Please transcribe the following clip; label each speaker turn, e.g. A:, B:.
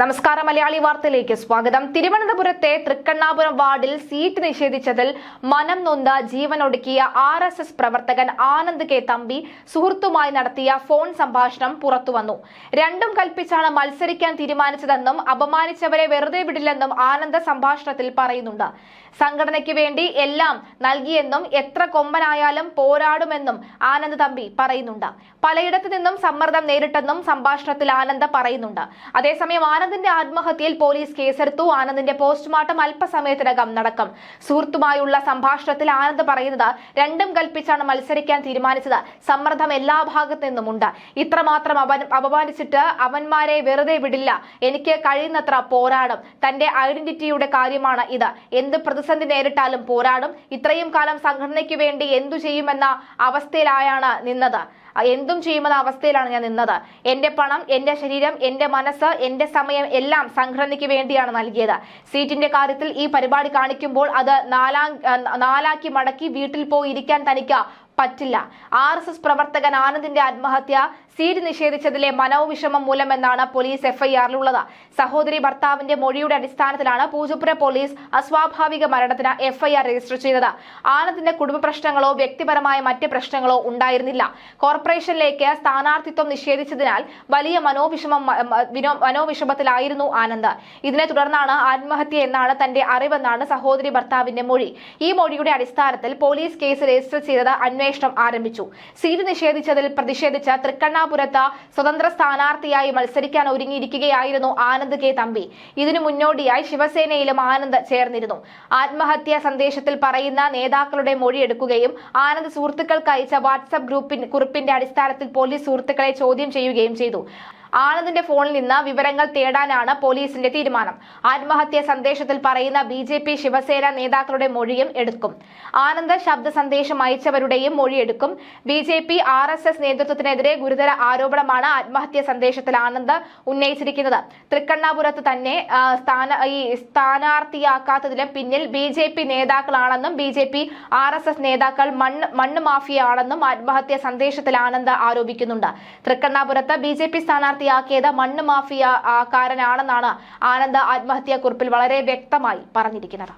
A: നമസ്കാരം മലയാളി വാർത്തയിലേക്ക് സ്വാഗതം. തിരുവനന്തപുരത്തെ തൃക്കണ്ണാപുരം വാർഡിൽ സീറ്റ് നിഷേധിച്ചതിൽ മനം നൊന്ത ജീവനൊടുക്കിയ ആർ എസ് എസ് പ്രവർത്തകൻ ആനന്ദ് കെ തമ്പി സുഹൃത്തുമായി നടത്തിയ ഫോൺ സംഭാഷണം പുറത്തുവന്നു രണ്ടും കൽപ്പിച്ചാണ് മത്സരിക്കാൻ തീരുമാനിച്ചതെന്നും അപമാനിച്ചവരെ വെറുതെ വിടില്ലെന്നും ആനന്ദ് സംഭാഷണത്തിൽ പറയുന്നുണ്ട്. സംഘടനയ്ക്ക് വേണ്ടി എല്ലാം നൽകിയെന്നും എത്ര കൊമ്പനായാലും പോരാടുമെന്നും ആനന്ദ് തമ്പി പറയുന്നുണ്ട്. പലയിടത്തു നിന്നും സമ്മർദ്ദം നേരിട്ടെന്നും സംഭാഷണത്തിൽ ആനന്ദ് പറയുന്നുണ്ട്. അതേസമയം ആനന്ദിന്റെ ആത്മഹത്യയിൽ പോലീസ് കേസെടുത്തു. ആനന്ദിന്റെ പോസ്റ്റ്മോർട്ടം അല്പസമയത്തിനകം നടക്കും. സുഹൃത്തുമായുള്ള സംഭാഷണത്തിൽ ആനന്ദ് പറയുന്നത് രണ്ടും കൽപ്പിച്ചാണ് മത്സരിക്കാൻ തീരുമാനിച്ചത്. സമ്മർദ്ദം എല്ലാ ഭാഗത്തു നിന്നുമുണ്ട്. ഇത്രമാത്രം അപമാനിച്ചിട്ട് അവന്മാരെ വെറുതെ വിടില്ല. എനിക്ക് കഴിയുന്നത്ര പോരാടും. തന്റെ ഐഡന്റിറ്റിയുടെ കാര്യമാണ് ഇത്. എന്ത് പ്രതിസന്ധി നേരിട്ടാലും പോരാടും. ഇത്രയും കാലം സംഘടനയ്ക്ക് വേണ്ടി എന്തു ചെയ്യുമെന്ന അവസ്ഥയിലായാണ് നിന്നത്. എന്തും ചെയ്യുമെന്ന അവസ്ഥയിലാണ് ഞാൻ നിന്നത്. എന്റെ പണം എന്റെ ശരീരം എന്റെ മനസ്സ് എന്റെ സമയം എല്ലാം സംഘടനയ്ക്ക് വേണ്ടിയാണ് നൽകിയത്. സീറ്റിന്റെ കാര്യത്തിൽ ഈ പരിപാടി കാണിക്കുമ്പോൾ അത് നാലാം നാലാക്കി മടക്കി വീട്ടിൽ പോയി ഇരിക്കാൻ തനിക്ക് പറ്റില്ല. ആർ എസ് എസ് പ്രവർത്തകൻ ആനന്ദിന്റെ ആത്മഹത്യ സീറ്റ് നിഷേധിച്ചതിലെ മനോവിഷമം മൂലമെന്നാണ് പോലീസ് എഫ്ഐആറിലുള്ളത്. സഹോദരി ഭർത്താവിന്റെ മൊഴിയുടെ അടിസ്ഥാനത്തിലാണ് പൂജപ്പുര പോലീസ് അസ്വാഭാവിക മരണത്തിന് എഫ്ഐആർ രജിസ്റ്റർ ചെയ്തത്. ആനന്ദിന്റെ കുടുംബ പ്രശ്നങ്ങളോ വ്യക്തിപരമായ മറ്റ് പ്രശ്നങ്ങളോ ഉണ്ടായിരുന്നില്ല. കോർപ്പറേഷനിലേക്ക് സ്ഥാനാർത്ഥിത്വം നിഷേധിച്ചതിനാൽ വലിയ മനോവിഷമം മനോവിഷമത്തിലായിരുന്നു ആനന്ദ്. ഇതിനെ തുടർന്നാണ് ആത്മഹത്യ എന്നാണ് തന്റെ അറിവെന്നാണ് സഹോദരി ഭർത്താവിന്റെ മൊഴി. ഈ മൊഴിയുടെ അടിസ്ഥാനത്തിൽ പോലീസ് കേസ് രജിസ്റ്റർ ചെയ്തത് അന്വേഷണം ആരംഭിച്ചു. സീറ്റ് നിഷേധിച്ചതിൽ പ്രതിഷേധിച്ച തൃക്കണ്ണാപുരത്ത് സ്വതന്ത്ര സ്ഥാനാർത്ഥിയായി മത്സരിക്കാൻ ഒരുങ്ങിയിരിക്കുകയായിരുന്നു ആനന്ദ് കെ തമ്പി. ഇതിനു മുന്നോടിയായി ശിവസേനയിലും ആനന്ദ് ചേർന്നിരുന്നു. ആത്മഹത്യാ സന്ദേശത്തിൽ പറയുന്ന നേതാക്കളുടെ മൊഴിയെടുക്കുകയും ആനന്ദ് സുഹൃത്തുക്കൾക്ക് അയച്ച വാട്സ്ആപ്പ് ഗ്രൂപ്പിൻ കുറിപ്പിന്റെ അടിസ്ഥാനത്തിൽ പോലീസ് സുഹൃത്തുക്കളെ ചോദ്യം ചെയ്യുകയും ചെയ്തു. ആനന്ദിന്റെ ഫോണിൽ നിന്ന് വിവരങ്ങൾ തേടാനാണ് പോലീസിന്റെ തീരുമാനം. ആത്മഹത്യാ സന്ദേശത്തിൽ പറയുന്ന ബി ജെ പി ശിവസേന നേതാക്കളുടെ മൊഴിയും എടുക്കും. ആനന്ദ് ശബ്ദ സന്ദേശം അയച്ചവരുടെയും മൊഴിയെടുക്കും B J P R S S നേതൃത്വത്തിനെതിരെ ഗുരുതര ആരോപണമാണ് ആത്മഹത്യാ സന്ദേശത്തിൽ ആനന്ദ് ഉന്നയിച്ചിരിക്കുന്നത്. തൃക്കണ്ണാപുരത്ത് തന്നെ സ്ഥാന ഈ സ്ഥാനാർത്ഥിയാക്കാത്തതിന് പിന്നിൽ B J P നേതാക്കളാണെന്നും B J P R S S നേതാക്കൾ മണ്ണ് മണ്ണ് മാഫിയാണെന്നും ആത്മഹത്യാ സന്ദേശത്തിൽ ആനന്ദ് ആരോപിക്കുന്നുണ്ട്. തൃക്കണ്ണാപുരത്ത് ബി ജെ പി സ്ഥാനാർത്ഥിയാക്കിയത് മണ്ണ് മാഫിയ കാരനാണെന്നാണ് ആനന്ദ് ആത്മഹത്യാ കുറിപ്പിൽ വളരെ വ്യക്തമായി പറഞ്ഞിരിക്കുന്നത്.